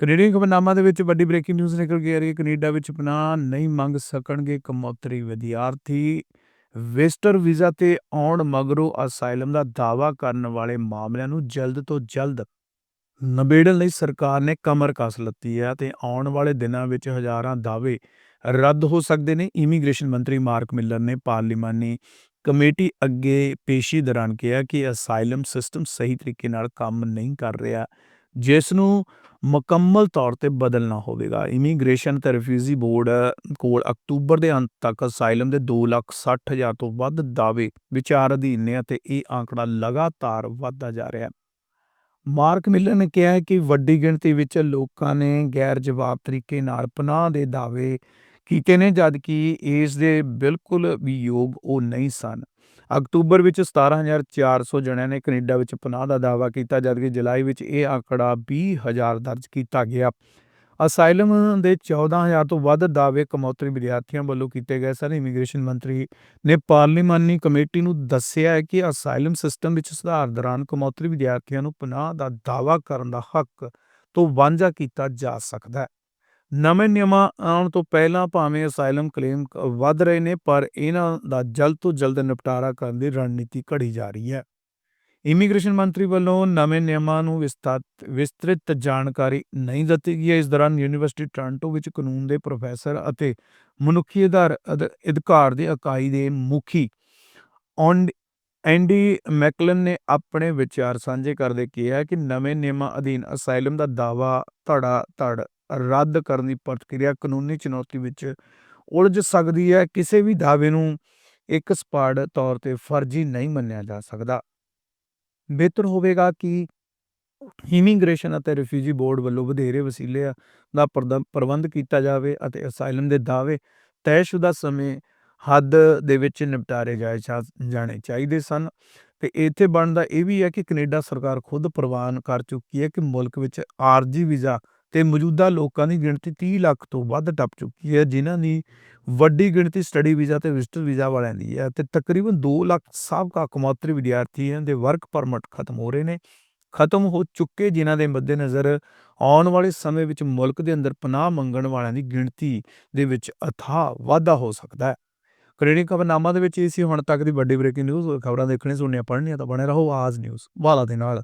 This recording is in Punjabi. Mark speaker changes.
Speaker 1: ਕੈਨੇਡੀਅਨ ਖਬਰਨਾਮਾ ਦੇ ਵਿੱਚ ਵੱਡੀ ਬ੍ਰੇਕਿੰਗ ਨਿਊਜ਼ ਨਿਕਲ ਕੇ ਆ ਰਹੀ ਹੈ। ਕੈਨੇਡਾ ਵਿੱਚ ਪਨਾਹ ਨਹੀਂ ਮੰਗ ਸਕਣਗੇ ਕਮੌਤਰੀ ਵਿਦਿਆਰਥੀ। ਵਿਜ਼ਟਰ ਵੀਜ਼ਾ ਤੇ ਆਉਣ ਮਗਰੋਂ ਅਸਾਈਲਮ ਦਾ ਦਾਅਵਾ ਕਰਨ ਵਾਲੇ ਮਾਮਲਿਆਂ ਨੂੰ ਜਲਦ ਤੋਂ ਜਲਦ ਨਬੇੜਨ ਲਈ ਸਰਕਾਰ ਨੇ ਕਮਰ ਕੱਸ ਲੱਤੀ ਹੈ ਤੇ ਆਉਣ ਵਾਲੇ ਦਿਨਾਂ ਵਿੱਚ ਹਜ਼ਾਰਾਂ ਦਾਅਵੇ ਰੱਦ ਹੋ ਸਕਦੇ ਨੇ। ਇਮੀਗ੍ਰੇਸ਼ਨ ਮੰਤਰੀ ਮਾਰਕ ਮਿਲਰ ਨੇ ਪਾਰਲੀਮਾਨੀ ਕਮੇਟੀ ਅੱਗੇ ਪੇਸ਼ੀ ਦੌਰਾਨ ਕਿਹਾ ਕਿ ਅਸਾਈਲਮ ਸਿਸਟਮ ਸਹੀ ਤਰੀਕੇ ਨਾਲ ਕੰਮ ਨਹੀਂ ਕਰ ਰਿਹਾ। ਜਿਸ ਨੂੰ ਮੁਕੰਮਲ ਤੌਰ ਤੇ ਬਦਲਣਾ ਹੋਵੇਗਾ। ਇਮੀਗ੍ਰੇਸ਼ਨ ਤੇ ਰਿਫਿਊਜੀ ਬੋਰਡ ਕੋਲ ਅਕਤੂਬਰ ਦੇ ਅੰਤ ਤੱਕ ਅਸਾਈਲਮ ਦੇ 2,60,000 ਤੋਂ ਵੱਧ ਦਾਅਵੇ ਵਿਚਾਰ ਅਧੀਨ ਨੇ ਅਤੇ ਇਹ ਆંકੜਾ ਲਗਾਤਾਰ ਵਧਦਾ ਜਾ ਰਿਹਾ ਹੈ। ਮਾਰਕ ਮਿਲਰ ਨੇ ਕਿਹਾ ਹੈ ਕਿ ਵੱਡੀ ਗਿਣਤੀ ਵਿੱਚ ਲੋਕਾਂ ਨੇ ਗੈਰ ਜਵਾਬ ਤਰੀਕੇ ਨਾਲ ਪਨਾਹ ਦੇ ਦਾਅਵੇ ਕੀਤੇ ਨੇ ਜਦ ਕਿ ਇਸ ਦੇ ਬਿਲਕੁਲ ਵੀ ਯੋਗ ਉਹ ਨਹੀਂ ਸਨ। ਅਕਤੂਬਰ ਵਿੱਚ 17400 ਜਣਿਆਂ ਨੇ ਕੈਨੇਡਾ ਵਿੱਚ ਪਨਾਹ ਦਾ ਦਾਅਵਾ ਕੀਤਾ, ਜਦਕਿ ਜੁਲਾਈ ਵਿੱਚ ਇਹ ਆંકੜਾ 20000 ਦਰਜ ਕੀਤਾ ਗਿਆ। ਅਸਾਈਲਮ ਦੇ 14000 ਤੋਂ ਵੱਧ ਦਾਅਵੇ ਕਮੌਤਰੀ ਵਿਦਿਆਰਥੀਆਂ ਵੱਲੋਂ ਕੀਤੇ ਗਏ ਸਨ। ਇਮੀਗ੍ਰੇਸ਼ਨ ਮੰਤਰੀ ਨੇ ਪਾਰਲੀਮਾਨੀ ਕਮੇਟੀ ਨੂੰ ਦੱਸਿਆ ਹੈ ਕਿ ਅਸਾਈਲਮ ਸਿਸਟਮ ਵਿੱਚ ਸੁਧਾਰ ਦੌਰਾਨ ਕਮੌਤਰੀ ਵਿਦਿਆਰਥੀਆਂ ਨੂੰ ਪਨਾਹ ਦਾ ਦਾਅਵਾ ਕਰਨ ਦਾ ਹੱਕ ਤੋਂ ਵਾਂਝਾ ਕੀਤਾ ਜਾ ਸਕਦਾ ਹੈ। ਨਵੇਂ ਨਿਯਮਾਂ ਆਉਣ ਤੋਂ ਪਹਿਲਾਂ ਭਾਵੇਂ ਅਸਾਈਲਮ ਕਲੇਮ ਕ- ਵੱਧ ਰਹੇ ਨੇ, ਪਰ ਇਹਨਾਂ ਦਾ ਜਲਦ ਤੋਂ ਜਲਦ ਨਿਪਟਾਰਾ ਕਰਨ ਦੀ ਰਣਨੀਤੀ ਘੜੀ ਜਾ ਰਹੀ ਹੈ। ਇਮੀਗ੍ਰੇਸ਼ਨ ਮੰਤਰੀ ਵੱਲੋਂ ਨਵੇਂ ਨਿਯਮਾਂ ਨੂੰ ਵਿਸਤਾਰ- ਵਿਸਤ੍ਰਿਤ ਜਾਣਕਾਰੀ ਨਹੀਂ ਦਿੱਤੀ ਗਈ। ਹੈ ਇਸ ਦੌਰਾਨ ਯੂਨੀਵਰਸਿਟੀ ਟੋਰਾਂਟੋ ਵਿੱਚ ਕਾਨੂੰਨ ਦੇ ਪ੍ਰੋਫੈਸਰ ਅਤੇ ਮਨੁੱਖੀ ਅਧਾਰ, ਅਧ- ਅਧਿਕਾਰ ਦੇ ਇਕਾਈ ਦੇ ਮੁਖੀ ਔਂਡ, ਐਂਡੀ ਮੈਕਲਨ ਨੇ ਆਪਣੇ ਵਿਚਾਰ ਸਾਂਝੇ ਕਰਦੇ ਕਿਹਾ ਕਿ ਨਵੇਂ ਨਿਯਮਾਂ ਅਧੀਨ ਅਸਾਈਲਮ ਦਾ ਦਾਅਵਾ ਧੜਾ ਧੜ ਰੱਦ ਕਰਨ ਦੀ ਪ੍ਰਕਿਰਿਆ ਕਾਨੂੰਨੀ ਚੁਣੌਤੀ ਵਿੱਚ ਉਲਝ ਸਕਦੀ ਹੈ। ਕਿਸੇ ਵੀ ਦਾਅਵੇ ਨੂੰ ਇੱਕ ਸਪਾੜ ਤੌਰ ਤੇ ਫਰਜ਼ੀ ਨਹੀਂ ਮੰਨਿਆ ਜਾ ਸਕਦਾ। ਬਿਹਤਰ ਹੋਵੇਗਾ ਕਿ ਇਮੀਗ੍ਰੇਸ਼ਨ ਅਤੇ ਰਿਫਿਊਜੀ ਬੋਰਡ ਵੱਲੋਂ ਵਧੇਰੇ ਵਸੀਲੇ ਦਾ ਪ੍ਰਦ- ਪ੍ਰਬੰਧ ਕੀਤਾ ਜਾਵੇ ਅਤੇ ਅਸਾਈਲਮ ਦੇ ਦਾਅਵੇ ਤੈਅਸ਼ੁਦਾ ਸਮੇਂ ਹੱਦ ਦੇ ਵਿੱਚ ਨਿਪਟਾਰੇ ਜਾਏ ਜਾਣੇ ਚਾਹੀਦੇ ਸਨ। ਤੇ ਇੱਥੇ ਬਣਦਾ ਇਹ ਵੀ ਹੈ ਕਿ ਕੈਨੇਡਾ ਸਰਕਾਰ ਖੁਦ ਪ੍ਰਵਾਨ ਕਰ ਚੁੱਕੀ ਹੈ ਕਿ ਮੁਲਕ ਵਿੱਚ ਆਰਜੀ ਵੀਜ਼ਾ ਤੇ ਮੌਜੂਦਾ ਲੋਕਾਂ ਦੀ ਗਿਣਤੀ 30 ਲੱਖ ਤੋਂ ਵੱਧ ਟੱਪ ਚੁੱਕੀ ਹੈ, ਜਿਨ੍ਹਾਂ ਦੀ ਵੱਡੀ ਗਿਣਤੀ ਸਟੱਡੀ ਵੀਜ਼ਾ ਤੇ ਵਿਜ਼ਟਰ ਵੀਜ਼ਾ ਵਾਲਿਆਂ ਦੀ ਹੈ ਤੇ ਤਕਰੀਬਨ 2 ਲੱਖ ਸਾਬਕਾ ਕਮੌਤਰੀ ਵਿਦਿਆਰਥੀਆਂ ਦੇ ਵਰਕ ਪਰਮਿਟ ਖਤਮ ਹੋ ਰਹੇ ਨੇ, ਖਤਮ ਹੋ ਚੁੱਕੇ ਜਿਨ੍ਹਾਂ ਦੇ ਮੱਦੇਨਜ਼ਰ ਆਉਣ ਵਾਲੇ ਸਮੇਂ ਵਿੱਚ ਮੁਲਕ ਦੇ ਅੰਦਰ ਪਨਾਹ ਮੰਗਣ ਵਾਲਿਆਂ ਦੀ ਗਿਣਤੀ ਦੇ ਵਿੱਚ ਅਥਾਹ ਵਾਧਾ ਹੋ ਸਕਦਾ ਹੈ। ਕੈਨੇਡੀਅਨ ਖਬਰਨਾਮਾ ਦੇ ਵਿੱਚ ਇਹ ਸੀ, ਹੁਣ ਤੱਕ ਦੀ ਵੱਡੀ ਬ੍ਰੇਕਿੰਗ ਨਿਊਜ਼ ਖਬਰਾਂ ਦੇਖਣੇ, ਸੁਣਨੀਆਂ, ਪੜ੍ਹਨੀਆਂ ਤਾਂ ਬਣੇ ਰਹੋ ਆਜ਼ ਨਿਊਜ਼ ਵਾਲਾ ਦੇ ਨਾਲ।